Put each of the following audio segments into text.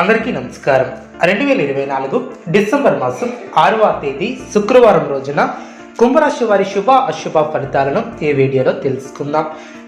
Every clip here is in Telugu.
అందరికీ నమస్కారం. రెండు వేల ఇరవై నాలుగు డిసెంబర్ మాసం ఆరవ తేదీ శుక్రవారం రోజున కుంభరాశి వారి శుభ అశుభ ఫలితాలను ఈ వీడియోలో తెలుసుకుందాం.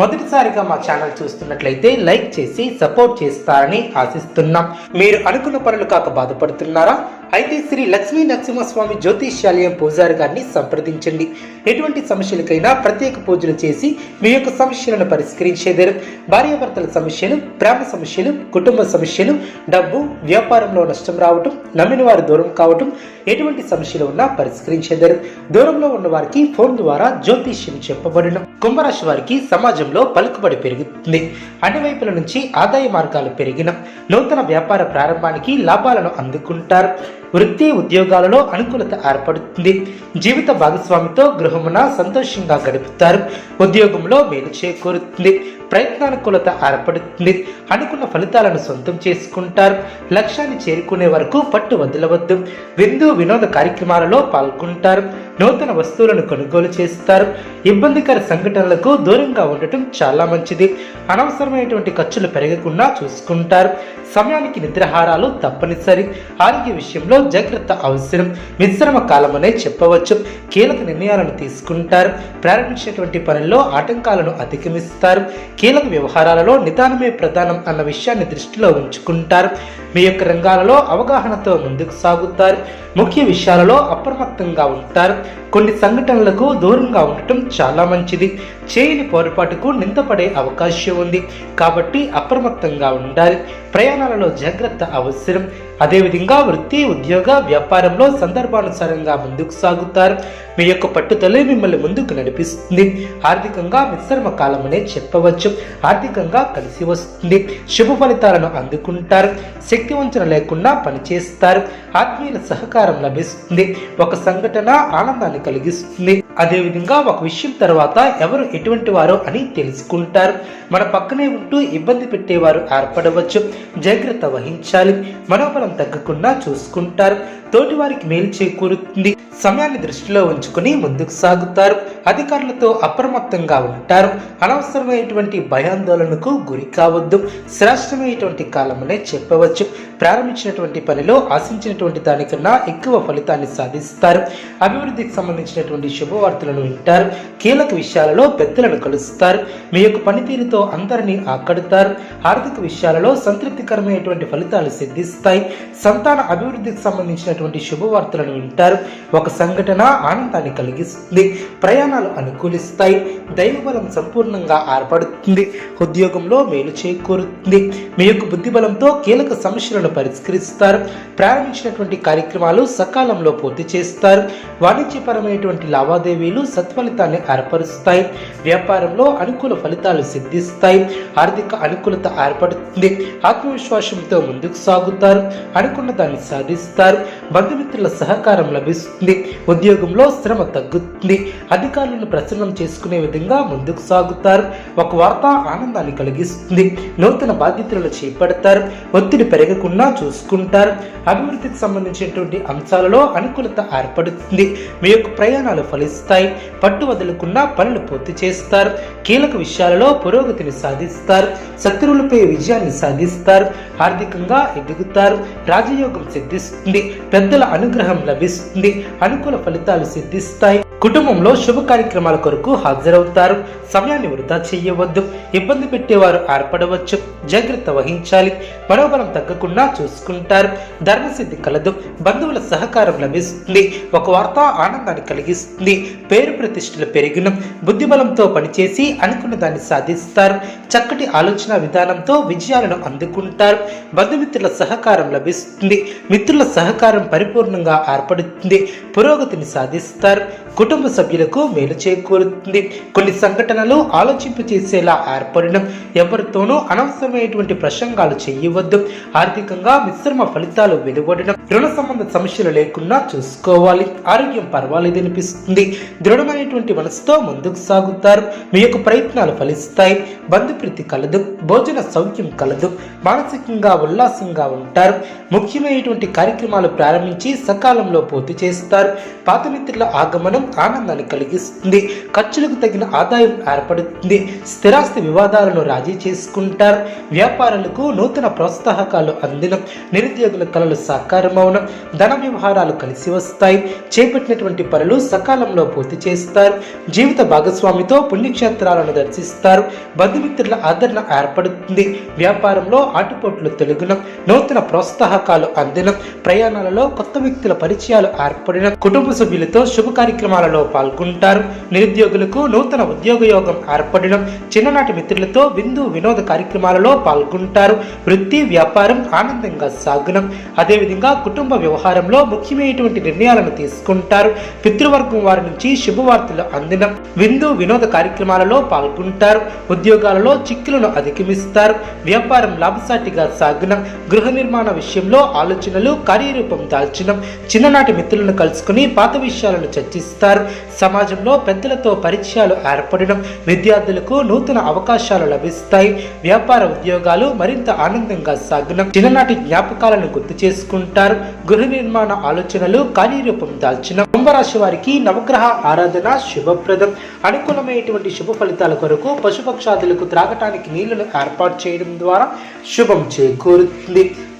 మొదటిసారిగా మా ఛానల్ చూస్తున్నట్లయితే లైక్ చేసి సపోర్ట్ చేస్తారని ఆశిస్తున్నాం. మీరు అనుకున్న పనులు కాక బాధపడుతున్నారా? అయితే శ్రీ లక్ష్మీ నరసింహస్వామి జ్యోతిష్యాలయం పూజారి గారిని సంప్రదించండి. ఎటువంటి సమస్యలకైనా ప్రత్యేక పూజలు చేసి మీ యొక్క సమస్యలను పరిష్కరించేదారు. భార్యాభర్తల సమస్యలు ప్రేమ సమస్యలు కుటుంబ సమస్యలు డబ్బు వ్యాపారంలో నష్టం రావటం నమ్మిన వారు దూరం కావటం ఎటువంటి సమస్యలు ఉన్నా పరిష్కరించేదారు. దూరంలో ఉన్న వారికి ఫోన్ ద్వారా జ్యోతిష్యం చెప్పబడిన. కుంభరాశి వారికి సమాజంలో పలుకుబడి పెరుగుతుంది. అన్ని వైపుల నుంచి ఆదాయ మార్గాలు పెరిగిన. నూతన వ్యాపార ప్రారంభానికి లాభాలను అందుకుంటారు. వృత్తి ఉద్యోగాలలో అనుకూలత ఏర్పడుతుంది. జీవిత భాగస్వామితో గృహమున సంతోషంగా గడుపుతారు. ఉద్యోగంలో మేలు చేకూరుతుంది. ప్రయత్నానుకూలత ఏర్పడుతుంది. అనుకున్న ఫలితాలను సొంతం చేసుకుంటారు. లక్ష్యాన్ని చేరుకునే వరకు పట్టు వదలవద్దు. విందు వినోద కార్యక్రమాలలో పాల్గొంటారు. నూతన వస్తువులను కొనుగోలు చేస్తారు. ఇబ్బందికర సంఘటనలకు దూరంగా ఉండటం చాలా మంచిది. అనవసరమైనటువంటి ఖర్చులు పెరగకుండా చూసుకుంటారు. సమయానికి నిద్రాహారాలు తప్పనిసరి. ఆరోగ్య విషయంలో జాగ్రత్త అవసరం. మిశ్రమ కాలమనే చెప్పవచ్చు. కీలక నిర్ణయాలను తీసుకుంటారు. ప్రారంభించినటువంటి పనుల్లో ఆటంకాలను అధిగమిస్తారు. కీలక వ్యవహారాలలో నిదానమే ప్రధానం అన్న విషయాన్ని దృష్టిలో ఉంచుకుంటారు. మీ యొక్క రంగాలలో అవగాహనతో ముందుకు సాగుతారు. ముఖ్య విషయాలలో అప్రమత్తంగా ఉంటారు. కొన్ని సంఘటనలకు దూరంగా ఉండటం చాలా మంచిది. చేయని పొరపాటుకు నిందపడే అవకాశం ఉంది. కాబట్టి అప్రమత్తంగా ఉండాలి. ప్రయాణాలలో జాగ్రత్త అవసరం. అదేవిధంగా వృత్తి ఉద్యోగ వ్యాపారంలో సందర్భానుసారంగా ముందుకు సాగుతారు. మీ యొక్క పట్టుదలే మిమ్మల్ని ముందుకు నడిపిస్తుంది. ఆర్థికంగా మిశ్రమ కాలం అనే చెప్పవచ్చు. ఆర్థికంగా కలిసి వస్తుంది. శుభ ఫలితాలను అందుకుంటారు. శక్తి వంచన లేకుండా పనిచేస్తారు. ఆత్మీయుల సహకారం లభిస్తుంది. ఒక సంఘటన ఆనందాన్ని కలిగిస్తుంది. అదేవిధంగా ఒక విషయం తర్వాత ఎవరు ఎటువంటి వారో అని తెలుసుకుంటారు. మన పక్కనే ఉంటూ ఇబ్బంది పెట్టేవారు ఏర్పడవచ్చు. జాగ్రత్త వహించాలి. మనోబలం తగ్గకుండా చూసుకుంటారు. తోటి వారికి మేలు చేకూరుతుంది. సమయాన్ని దృష్టిలో ఉంచుకుని ముందుకు సాగుతారు. అధికారులతో అప్రమత్తంగా ఉంటారు. అనవసరమైనటువంటి భయాందోళనకు గురి కావద్దు. శ్రేష్టమైనటువంటి కాలమనే చెప్పవచ్చు. ప్రారంభించినటువంటి పనిలో ఆశించినటువంటి దానికన్నా ఎక్కువ ఫలితాన్ని సాధిస్తారు. అభివృద్ధికి సంబంధించినటువంటి శుభవార్తలను వింటారు. కీలక విషయాలలో పెద్దలను కలుస్తారు. మీ యొక్క పనితీరుతో అందరినీ ఆకడతారు. ఆర్థిక విషయాలలో సంతృప్తికరమైనటువంటి ఫలితాలు సిద్ధిస్తాయి. సంతాన అభివృద్ధికి సంబంధించినటువంటి శుభవార్తలను వింటారు. ఒక సంఘటన ఆనందాన్ని కలిగిస్తుంది ప్రయాణాలు అనుకూలిస్తాయి దైవబలం సంపూర్ణంగా ఏర్పడుతుంది ఉద్యోగంలో మేలు చేకూరుతుంది. మీ యొక్క బుద్ధిబలంతో కీలక సమస్యలను పరిష్కరిస్తారు ప్రారంభించినటువంటి కార్యక్రమాలు సకాలంలో పూర్తి చేస్తారు వాణిజ్యపరమైనటువంటి లావాదేవీలు సత్ఫలితాన్ని ఏర్పరుస్తాయి వ్యాపారంలో అనుకూల ఫలితాలు సిద్ధిస్తాయి ఆర్థిక అనుకూలత ఏర్పడుతుంది ఆత్మవిశ్వాసంతో ముందుకు సాగుతారు అనుకున్న దాన్ని సాధిస్తారు బంధుమిత్రుల సహకారం లభిస్తుంది. ఉద్యోగంలో శ్రమ తగ్గుతుంది. అధికారులను ప్రసన్నం చేసుకునే విధంగా ముందుకు సాగుతారు. ఒక వార్త ఆనందాన్ని కలిగిస్తుంది. నూతన బాధ్యతలు చేపడతారు. ఒత్తిడి పెరగకుండా చూసుకుంటారు. అభివృద్ధికి సంబంధించినటువంటి అంశాలలో అనుకూలత ఏర్పడుతుంది. మీ యొక్క ప్రయాణాలు ఫలిస్తాయి. పట్టు వదలకుండా పనులు పూర్తి చేస్తారు. కీలక విషయాలలో పురోగతిని సాధిస్తారు. శత్రువులపై విజయాన్ని సాధిస్తారు. ఆర్థికంగా ఎదుగుతారు. రాజయోగం సిద్ధిస్తుంది. పెద్దల అనుగ్రహం లభిస్తుంది. అనుకూల ఫలితాలు సిద్ధిస్తాయి. కుటుంబంలో శుభ కార్యక్రమాల కొరకు హాజరవుతారు. సమయాన్ని వృధా చేయవద్దు. ఇబ్బంది పెట్టేవారు ఏర్పడవచ్చు. జాగ్రత్త వహించాలి. మనోబలం తగ్గకుండా చూసుకుంటారు. ధర్మసిద్ధి కలదు. బంధువుల సహకారం లభిస్తుంది. ఒక వార్త ఆనందాన్ని కలిగిస్తుంది. పేరు ప్రతిష్టలు పెరిగిన బుద్ధిబలంతో పనిచేసి అనుకున్న దాన్ని సాధిస్తారు. చక్కటి ఆలోచన విధానంతో విజయాలను అందుకుంటారు. బంధుమిత్రుల సహకారం లభిస్తుంది. మిత్రుల సహకారం పరిపూర్ణంగా ఏర్పడుతుంది. పురోగతిని సాధిస్తారు. కుటుంబ కుటుంబ సభ్యులకు మేలు చేకూరుతుంది. కొన్ని సంఘటనలు ఆలోచింపు చేసేలా ఏర్పడడం ఎవరితోనూ అనవసరమైనటువంటి ప్రసంగాలు చేయవద్దు. ఆర్థికంగా మిశ్రమ ఫలితాలు వెలువడడం రుణ సంబంధ సమస్యలు లేకుండా చూసుకోవాలి. ఆరోగ్యం పర్వాలేదు అనిపిస్తుంది. దృఢమైనటువంటి మనసుతో ముందుకు సాగుతారు. మీ యొక్క ప్రయత్నాలు ఫలిస్తాయి. బంధుప్రీతి కలదు భోజన సౌఖ్యం కలదు మానసికంగా ఉల్లాసంగా ఉంటారు. ముఖ్యమైనటువంటి కార్యక్రమాలు ప్రారంభించి సకాలంలో పూర్తి చేస్తారు. పాత మిత్రుల ఆగమనం ఆనందాన్ని కలిగిస్తుంది. ఖర్చులకు తగిన ఆదాయం ఏర్పడుతుంది. స్థిరాస్తి వివాదాలను రాజీ చేసుకుంటారు. వ్యాపారులకు నూతన ప్రోత్సాహకాలు అందినం. నిరుద్యోగుల కళలు సాకారమవడం ధన వ్యవహారాలు కలిసి వస్తాయి. చేపట్టినటువంటి పనులు సకాలంలో పూర్తి చేస్తారు. జీవిత భాగస్వామితో పుణ్యక్షేత్రాలను దర్శిస్తారు. బంధుమిత్రుల ఆదరణ ఏర్పడుతుంది. వ్యాపారంలో ఆటుపోట్లు తొలగిన. నూతన ప్రోత్సాహకాలు అందినం. ప్రయాణాలలో కొత్త వ్యక్తుల పరిచయాలు ఏర్పడిన. కుటుంబ సభ్యులతో శుభ కార్యక్రమాలలో పాల్గొంటారు. నిరుద్యోగులకు నూతన ఉద్యోగ యోగం ఏర్పడడం చిన్ననాటి మిత్రులతో విందు వినోద కార్యక్రమాలలో పాల్గొంటారు. వృత్తి వ్యాపారం ఆనందంగా సాగునం అదేవిధంగా కుటుంబ వ్యవహారంలో ముఖ్యమైనటువంటి నిర్ణయాలను తీసుకుంటారు. పితృవర్గం వారి నుంచి శుభవార్తలు అందినం విందు వినోద కార్యక్రమాలలో పాల్గొంటారు. ఉద్యోగాలలో చిక్కులను అధిగమిస్తారు. వ్యాపారం లాభసాటిగా సాగనం గృహ నిర్మాణ విషయంలో ఆలోచనలు కార్యరూపం దాల్చడం చిన్ననాటి మిత్రులను కలుసుకుని పాత విషయాలను చర్చిస్తారు. సమాజంలో పెద్దలతో పరిచయాలు ఏర్పడడం విద్యార్థులకు నూతన అవకాశాలు లభిస్తాయి. వ్యాపార ఉద్యోగాలు మరింత ఆనందంగా సాగడం చిన్ననాటి జ్ఞాపకాలను గుర్తు చేసుకుంటారు. గృహ నిర్మాణ ఆలోచనలు కార్యరూపం దాల్చిన కుంభరాశి వారికి నవగ్రహ ఆరాధన శుభప్రదం. అనుకూలమైనటువంటి శుభ ఫలితాల కొరకు పశుపక్షాదులకు త్రాగటానికి నీళ్ళను ఏర్పాటు చేయడం ద్వారా శుభం చేకూరుతుంది.